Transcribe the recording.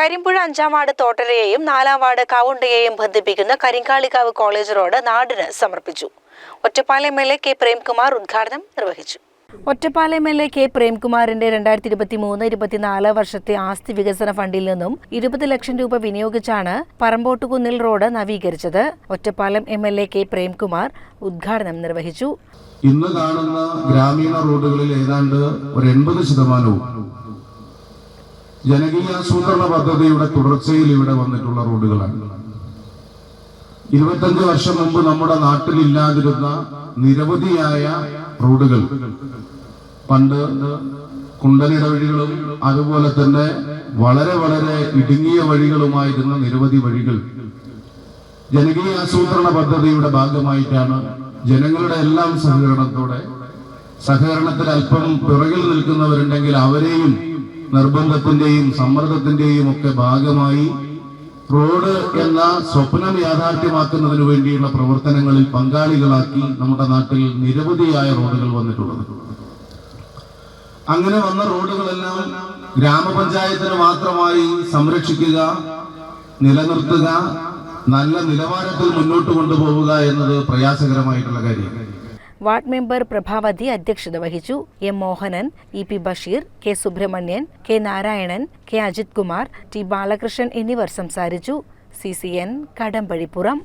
കരിമ്പുഴ അഞ്ചാം വാർഡ് തോട്ടരയെയും നാലാം വാർഡ് കാവുണ്ടയെയും ബന്ധിപ്പിക്കുന്ന കരിങ്കാളിക്കാവ് കോളേജ് റോഡ് നാടിന് സമർപ്പിച്ചു. Ottapalam M L A K Premkumar ഉദ്ഘാടനം നിർവഹിച്ചു. Ottapalam M L A K പ്രേംകുമാറിന്റെ രണ്ടായിരത്തി ഇരുപത്തി മൂന്ന് ഇരുപത്തിനാല് വർഷത്തെ ആസ്തി വികസന ഫണ്ടിൽ നിന്നും ഇരുപത് ലക്ഷം രൂപ വിനിയോഗിച്ചാണ് പറമ്പോട്ടുകുന്നിൽ road നവീകരിച്ചത്. Ottapalam M L A K Premkumar ഉദ്ഘാടനം നിർവഹിച്ചു. ഇന്ന് കാണുന്ന ഗ്രാമീണ റോഡുകളിൽ ഏതാണ്ട് ഒരു എൺപത് ശതമാനവും ജനകീയാസൂത്രണ പദ്ധതിയുടെ തുടർച്ചയിൽ ഇവിടെ വന്നിട്ടുള്ള റോഡുകളാണ്. ഇരുപത്തഞ്ച് വർഷം മുമ്പ് നമ്മുടെ നാട്ടിൽ ഇല്ലാതിരുന്ന നിരവധിയായ റോഡുകൾ. പണ്ട് കുണ്ടലിട വഴികളും അതുപോലെ തന്നെ വളരെ വളരെ ഇടുങ്ങിയ വഴികളുമായിരുന്ന നിരവധി വഴികൾ. ജനകീയ ആസൂത്രണ പദ്ധതിയുടെ ഭാഗമായിട്ടാണ് ജനങ്ങളുടെ എല്ലാം സഹകരണത്തോടെ സഹകരണത്തിൽ അല്പം പിറകിൽ നിൽക്കുന്നവരുണ്ടെങ്കിൽ അവരെയും നിർബന്ധത്തിന്റെയും സമ്മർദ്ദത്തിന്റെയും ഒക്കെ ഭാഗമായി റോഡ് എന്ന സ്വപ്നം യാഥാർത്ഥ്യമാക്കുന്നതിന് വേണ്ടിയുള്ള പ്രവർത്തനങ്ങളിൽ പങ്കാളികളാക്കി നമ്മുടെ നാട്ടിൽ നിരവധിയായ റോഡുകൾ വന്നിട്ടുള്ളത്. അങ്ങനെ വന്ന റോഡുകളെല്ലാം ഗ്രാമപഞ്ചായത്തിന് മാത്രമായി സംരക്ഷിക്കുക നിലനിർത്തുക നല്ല നിലവാരത്തിൽ മുന്നോട്ട് കൊണ്ടുപോവുക എന്നത് പ്രയാസകരമായിട്ടുള്ള കാര്യമാണ്. വാർഡ് മെമ്പർ പ്രഭാവതി അധ്യക്ഷത വഹിച്ചു. M Mohanan E P Basheer K Subramanian K Narayanan K Ajith Kumar T Balakrishnan എന്നിവർ സംസാരിച്ചു. C C N Kadambazhipuram.